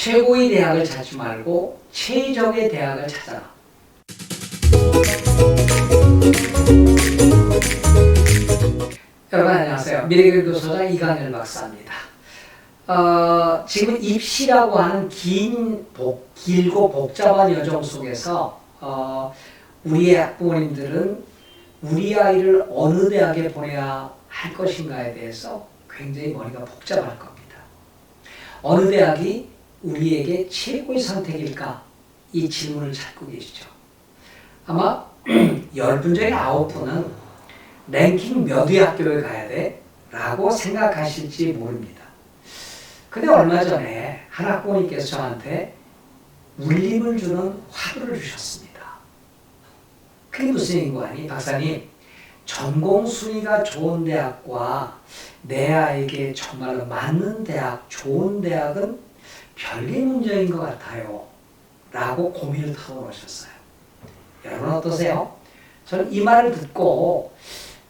최고의 대학을 찾지 말고 최적의 대학을 찾아라. 여러분 안녕하세요. 미래교육소장 이강열 박사입니다. 어, 지금 입시라고 하는 긴, 복, 길고 복잡한 여정 속에서 어, 우리의 학부모님들은 우리 아이를 어느 대학에 보내야 할 것인가에 대해서 굉장히 머리가 복잡할 겁니다. 어느 대학이 우리에게 최고의 선택일까? 이 질문을 찾고 계시죠. 아마 10분 중에 9분은 랭킹 몇 위 학교에 가야 돼? 라고 생각하실지 모릅니다. 근데 얼마 전에 한 학부모님께서 저한테 울림을 주는 화두를 주셨습니다. 그게 무슨 하니 박사님 전공 순위가 좋은 대학과 내 아이에게 정말로 맞는 대학, 좋은 대학은 별개 문제인 것 같아요. 라고 고민을 털어놓으셨어요. 여러분 어떠세요? 저는 이 말을 듣고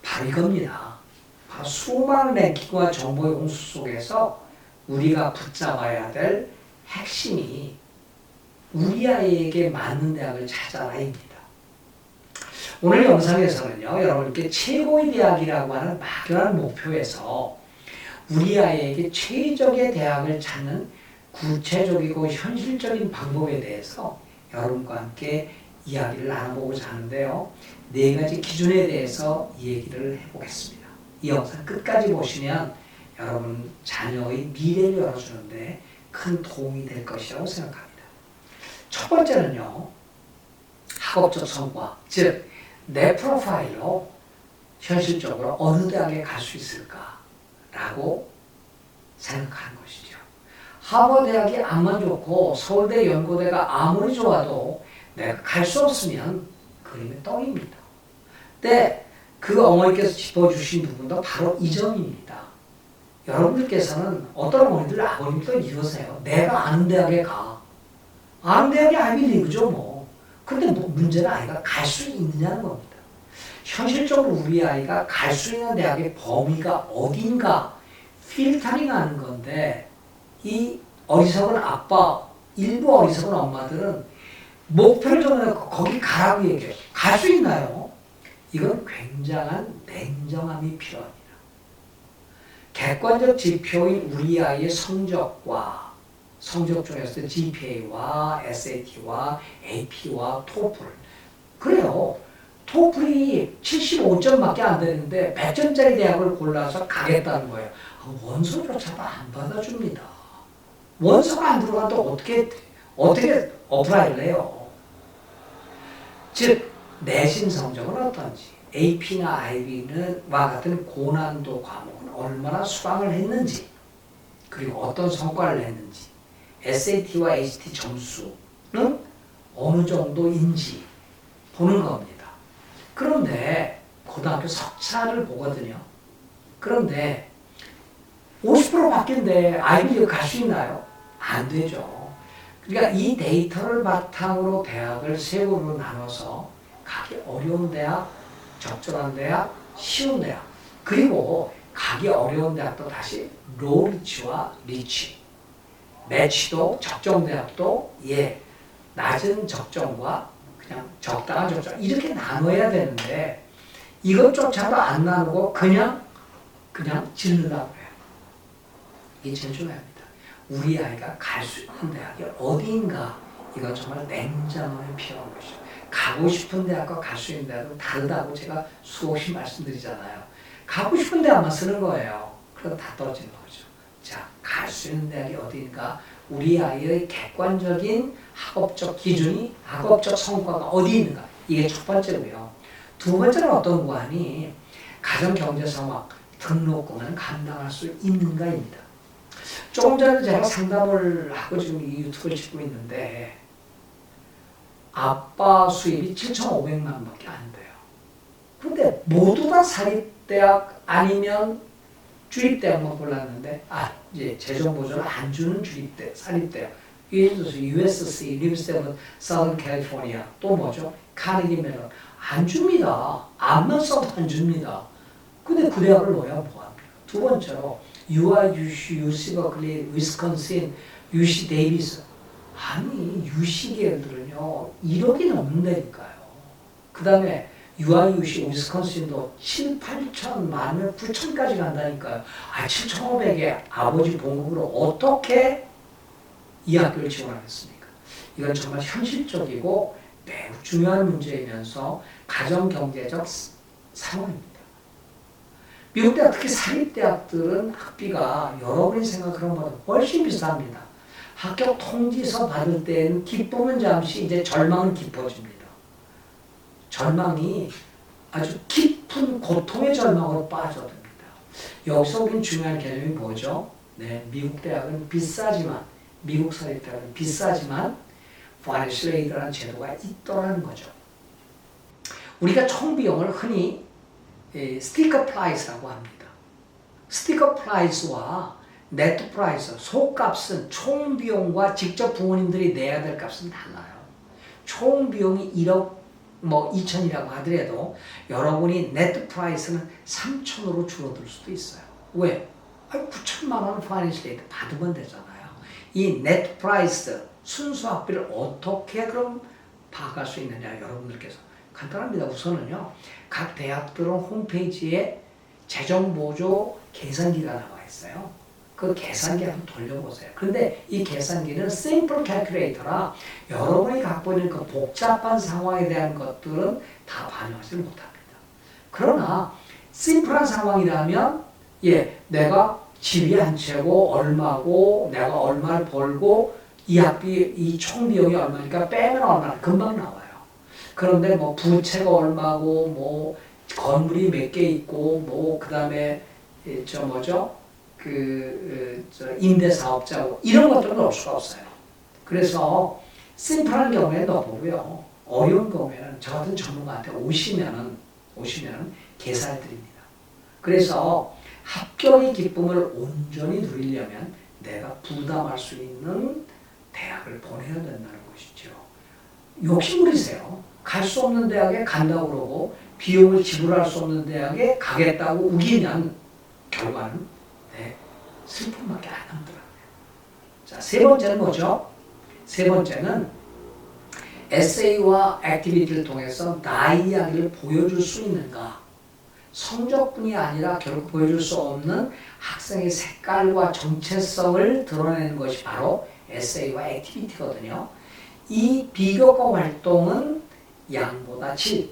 바로 이겁니다. 바로 수많은 랭킹과 정보의 홍수 속에서 우리가 붙잡아야 될 핵심이 우리 아이에게 맞는 대학을 찾아라입니다. 오늘 영상에서는요, 여러분께 최고의 대학이라고 하는 막연한 목표에서 우리 아이에게 최적의 대학을 찾는 구체적이고 현실적인 방법에 대해서 여러분과 함께 이야기를 나눠보고자 하는데요. 네 가지 기준에 대해서 이 얘기를 해보겠습니다. 이 영상 끝까지 보시면 여러분 자녀의 미래를 열어주는데 큰 도움이 될 것이라고 생각합니다. 첫 번째는요, 학업적 성과, 즉, 내 프로파일로 현실적으로 어느 대학에 갈 수 있을까라고 생각하는 것이죠. 하버드 대학이 암만 좋고 서울대 연고대가 아무리 좋아도 내가 갈 수 없으면 그림의 떡입니다. 근데 그 어머니께서 짚어주신 부분도 바로 이 점입니다. 여러분들께서는 어떤 어머니들, 아버님도 이러세요. 내가 아는 대학에 가. 아는 대학이 아이비리그죠, 뭐. 근데 뭐 문제는 아이가 갈 수 있느냐는 겁니다. 현실적으로 우리 아이가 갈 수 있는 대학의 범위가 어딘가 필터링 하는 건데, 이 어리석은 아빠, 일부 어리석은 엄마들은 목표를 정해놓고 거기 가라고 얘기해요. 갈 수 있나요? 이건 굉장한 냉정함이 필요합니다. 객관적 지표인 우리 아이의 성적과 성적 중에서 GPA와 SAT와 AP와 토플 그래요. 토플이 75점밖에 안 되는데 100점짜리 대학을 골라서 가겠다는 거예요. 아, 원서조차도 안 받아줍니다. 원서가 안 들어가도 어떻게 어떻게 어플라이를 해요? 즉 내신 성적은 어떤지 AP나 IB는 와 같은 고난도 과목은 얼마나 수강을 했는지 그리고 어떤 성과를 냈는지 SAT와 HT 점수는 어느 정도인지 보는 겁니다. 그런데 고등학교 석차를 보거든요. 그런데 50% 바뀐데 아이비리그 갈수 있나요? 안 되죠. 그러니까 이 데이터를 바탕으로 대학을 세 그룹으로 나눠서 가기 어려운 대학, 적절한 대학, 쉬운 대학, 그리고 가기 어려운 대학도 다시 로우 리치와 리치, 매치도 적정 대학도 예 낮은 적정과 그냥 적당한 적정 이렇게 나눠야 되는데 이것조차도 안 나누고 그냥 그냥 질르라고 해요. 이게 제일 중요합니다. 우리 아이가 갈 수 있는 대학이 어디인가 이건 정말 냉정함이 필요한 것이죠. 가고 싶은 대학과 갈 수 있는 대학은 다르다고 제가 수없이 말씀드리잖아요. 가고 싶은 대학만 쓰는 거예요. 그럼 다 떨어지는 거죠. 자, 갈 수 있는 대학이 어디인가? 우리 아이의 객관적인 학업적 기준이 학업적 성과가 어디 있는가? 이게 첫 번째고요. 두 번째는 어떤 거하니 가정 경제 상황 등록금은 감당할 수 있는가입니다. 조금 전에 제가 상담을 하고 지금 이 유튜브를 찍고 있는데 아빠 수입이 7,500만 원밖에 안 돼요. 근데 모두 다 사립대학 아니면 주립대학만 골랐는데 아 이제 재정 보조를 안 주는 주립대 사립대학 예를 들어서 USC, 리브스테븐, 사우던 캘리포니아 또 뭐죠? 카네기 멜론 안 줍니다. 안만 써도 안 줍니다. 근데 그 대학을 넣어야 뭐합니까? 두 번째로 UIUC, UC 버클리, 위스콘신, UC 데이비스. 아니, UC 계열들은요, 1억이 넘는다니까요. 그 다음에 UIUC 위스콘신도 7, 8천, 만 원, 9천까지 간다니까요. 아, 7,500에 아버지 봉급으로 어떻게 이 학교를 지원하겠습니까? 이건 정말 현실적이고 매우 중요한 문제이면서 가정 경제적 상황입니다. 미국 대학, 특히 사립대학들은 학비가 여러분이 생각하는 것보다 훨씬 비쌉니다. 합격 통지서 받을 때는 기쁨은 잠시 이제 절망은 깊어집니다. 절망이 아주 깊은 고통의 절망으로 빠져듭니다. 여기서 우리는 중요한 개념이 뭐죠? 네, 미국 대학은 비싸지만 미국 사립대학은 비싸지만 파이낸셜 에이드라는 제도가 있더라는 거죠. 우리가 총 비용을 흔히 스티커 프라이스라고 합니다. 스티커 프라이스와 네트 프라이스, 속값은 총 비용과 직접 부모님들이 내야 될 값은 달라요. 총 비용이 1억 뭐 2천이라고 하더라도 여러분이 네트 프라이스는 3천으로 줄어들 수도 있어요. 왜? 아니 9천만 원 파이낸셜 에이드 받으면 되잖아요. 이 네트 프라이스 순수 학비를 어떻게 그럼 파악할 수 있느냐 여러분들께서 간단합니다. 우선은요. 각 대학들은 홈페이지에 재정 보조 계산기가 나와 있어요. 그 계산기 한번 돌려보세요. 그런데 이 계산기는 simple calculator라 여러분이 갖고 있는 그 복잡한 상황에 대한 것들은 다 반영하지 못합니다. 그러나 심플한 상황이라면 예, 내가 집이 한 채고 얼마고 내가 얼마를 벌고 이 학비 이 총 비용이 얼마니까 빼면 얼마 금방 나와요. 그런데 뭐 부채가 얼마고 뭐 건물이 몇 개 있고 뭐 그다음에 저 뭐죠? 그 임대 사업자고 이런 것들은 넣을 수가 없어요. 그래서 심플한 경우에 넣어보고요. 어려운 경우에는 저 같은 전문가한테 오시면은 오시면은 계산해 드립니다. 그래서 합격의 기쁨을 온전히 누리려면 내가 부담할 수 있는 대학을 보내야 된다는 것이죠. 욕심부리세요. 갈 수 없는 대학에 간다고 그러고 비용을 지불할 수 없는 대학에 가겠다고 우기면 결과는 네, 슬픔밖에 안 남더라고요. 자, 세 번째는 뭐죠? 세 번째는 에세이와 액티비티를 통해서 나의 이야기를 보여줄 수 있는가? 성적뿐이 아니라 결국 보여줄 수 없는 학생의 색깔과 정체성을 드러내는 것이 바로 에세이와 액티비티거든요. 이 비교과 활동은 양보다 질,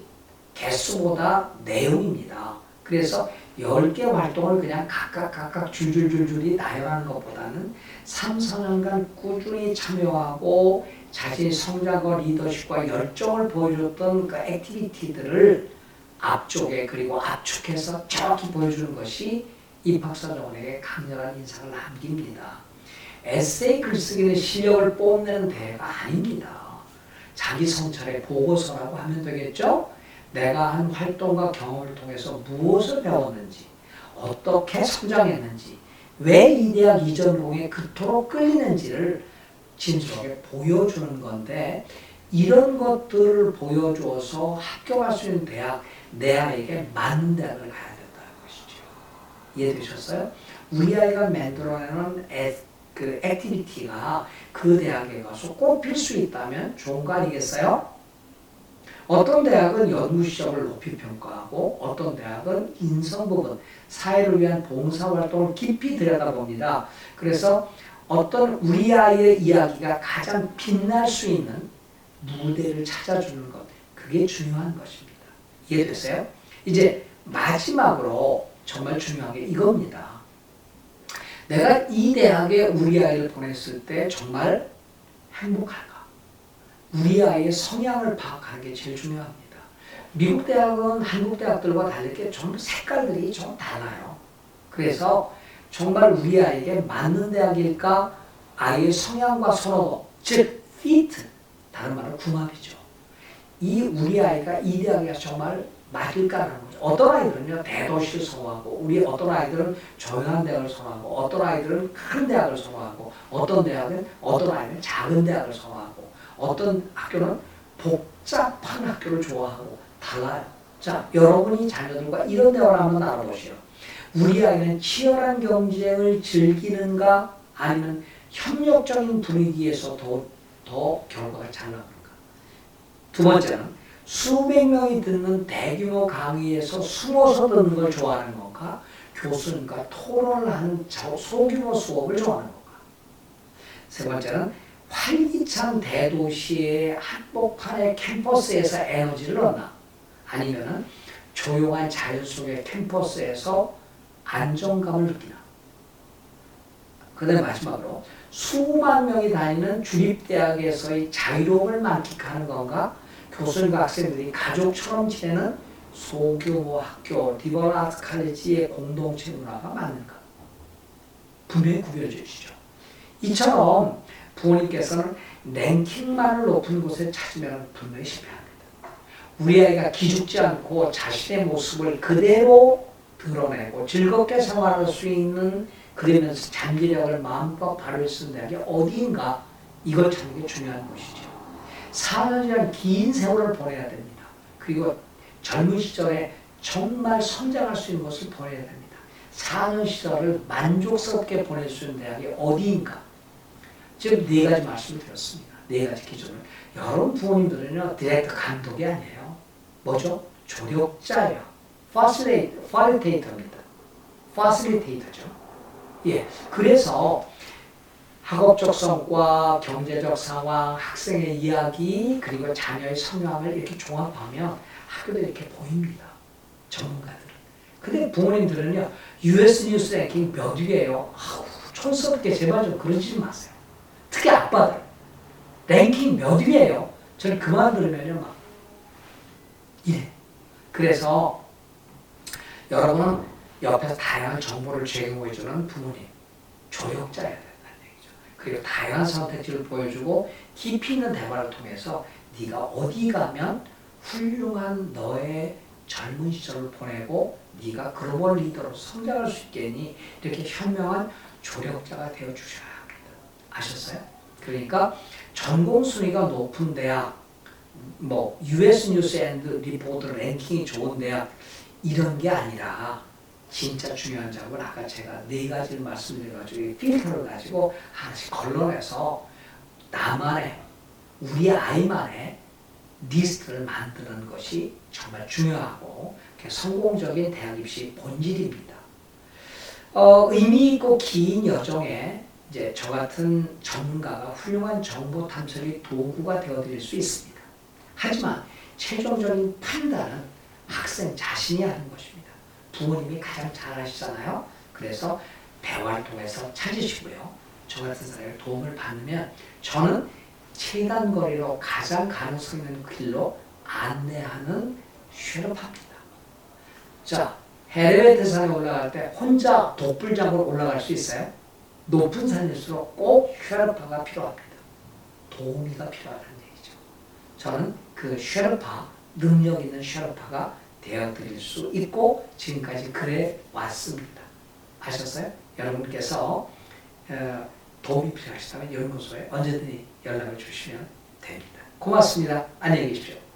개수보다 내용입니다. 그래서 10개 활동을 그냥 각각 각각 줄줄줄줄이 나열하는 것보다는 3, 4년간 꾸준히 참여하고 자신의 성장과 리더십과 열정을 보여줬던 그 액티비티들을 앞쪽에 그리고 압축해서 정확히 보여주는 것이 입학사정원에게 강렬한 인상을 남깁니다. 에세이 글쓰기는 실력을 뽐내는 대회가 아닙니다. 자기 성찰의 보고서라고 하면 되겠죠? 내가 한 활동과 경험을 통해서 무엇을 배웠는지, 어떻게 성장했는지, 왜 이 대학 이전공에 그토록 끌리는지를 진솔하게 보여주는 건데, 이런 것들을 보여주어서 합격할 수 있는 대학, 내 아이에게 맞는 대학을 가야 된다는 것이죠. 이해되셨어요? 우리 아이가 만들어내는 애, 그 액티비티가 그 대학에 가서 꼽힐 수 있다면 좋은 거 아니겠어요? 어떤 대학은 연구 시험을 높이 평가하고 어떤 대학은 인성 부분, 사회를 위한 봉사 활동을 깊이 들여다봅니다. 그래서 어떤 우리 아이의 이야기가 가장 빛날 수 있는 무대를 찾아주는 것, 그게 중요한 것입니다. 이해됐어요? 이제 마지막으로 정말 중요한 게 이겁니다. 내가 이 대학에 우리 아이를 보냈을 때 정말 행복할까? 우리 아이의 성향을 파악하는 게 제일 중요합니다. 미국 대학은 한국 대학들과 다르게 좀 색깔들이 좀 달라요. 그래서 정말 우리 아이에게 맞는 대학일까? 아이의 성향과 선호도, 즉, fit, 다른 말로 궁합이죠. 이 우리 아이가 이 대학에 정말 맞을까라는. 어떤 아이들은요 대도시를 선호하고 우리 어떤 아이들은 조용한 대학을 선호하고 어떤 아이들은 큰 대학을 선호하고 어떤 대학은 어떤 아이는 작은 대학을 선호하고 어떤 학교는 복잡한 학교를 좋아하고 달라요. 자 여러분이 자녀들과 이런 대화를 한번 나눠보시오. 우리 아이는 치열한 경쟁을 즐기는가 아니면 협력적인 분위기에서 더, 더 결과가 잘 나오는가. 두 번째는 수백 명이 듣는 대규모 강의에서 숨어서 듣는 걸 좋아하는 건가? 교수님과 토론을 하는 저- 소규모 수업을 좋아하는 건가? 세 번째는 활기찬 대도시의 한복판의 캠퍼스에서 에너지를 얻나? 아니면은 조용한 자연 속의 캠퍼스에서 안정감을 느끼나? 그 다음에 마지막으로 수만 명이 다니는 주립대학에서의 자유로움을 만끽하는 건가? 교수님과 학생들이 가족처럼 지내는 소규모 학교, 아트 칼리지의 공동체 문화가 맞는가? 분명히 구별해 주시죠. 이처럼 부모님께서는 랭킹만을 높은 곳에 찾으면 분명히 실패합니다. 우리 아이가 기죽지 않고 자신의 모습을 그대로 드러내고 즐겁게 생활할 수 있는 그러면서 잠재력을 마음껏 수 있는 대학이 어디인가 이걸 찾는 게 중요한 것이죠. 4년이라는 긴 세월을 보내야 됩니다. 그리고 젊은 시절에 정말 성장할 수 있는 것을 보내야 됩니다. 4년 시절을 만족스럽게 보낼 수 있는 대학이 어디인가 지금 네 가지 말씀을 드렸습니다. 네 가지 기준을. 여러분 부모님들은요, 디렉터 감독이 아니에요. 뭐죠? 조력자예요. 파실레이터, 파리테이터입니다. 파실리테이터죠. 예. 그래서 학업적 성과, 경제적 상황, 학생의 이야기, 그리고 자녀의 성향을 이렇게 종합하면 학교도 이렇게 보입니다. 전문가들은. 근데 부모님들은요, US 뉴스 랭킹 몇 위예요? 아우, 촌스럽게 제발 좀 그러지 마세요. 특히 아빠들. 랭킹 몇 위예요? 저는 그만 들으면요, 막, 이래. 그래서 여러분은 옆에서 다양한 정보를 제공해주는 부모님, 얘기죠. 그리고 다양한 선택지를 보여주고 깊이 있는 대화를 통해서 네가 어디 가면 훌륭한 너의 젊은 시절을 보내고 네가 글로벌 리더로 성장할 수 있겠니? 이렇게 현명한 조력자가 되어 주셔야 합니다. 아셨어요? 그러니까 전공 순위가 높은 대학, 뭐 US 뉴스 앤드 리포트 랭킹이 좋은 대학 이런 게 아니라 진짜 중요한 점은 아까 제가 네 가지를 말씀드려가지고 이 필터를 가지고 하나씩 걸러내서 나만의 우리 아이만의 리스트를 만드는 것이 정말 중요하고 성공적인 대학 입시 본질입니다. 어, 의미 있고 긴 여정에 이제 저 같은 전문가가 훌륭한 정보 탐색의 도구가 되어드릴 수 있습니다. 하지만 최종적인 판단은 학생 자신이 하는 것입니다. 부모님이 가장 잘 아시잖아요. 그래서 대화를 통해서 찾으시고요. 저 같은 사람의 도움을 받으면 저는 최단 거리로 가장 가능성 있는 길로 안내하는 쉐르파입니다. 자, 헤르베트 산에 올라갈 때 혼자 독불장으로 올라갈 수 있어요? 높은 산일수록 꼭 쉐르파가 필요합니다. 도우미가 필요하다는 얘기죠. 저는 그 쉐르파, 능력 있는 쉐르파가 되어드릴 수 있고 지금까지 그래 왔습니다. 아셨어요? 여러분께서 어, 도움이 필요하시다면 연구소에 언제든지 연락을 주시면 됩니다. 고맙습니다. 안녕히 계십시오.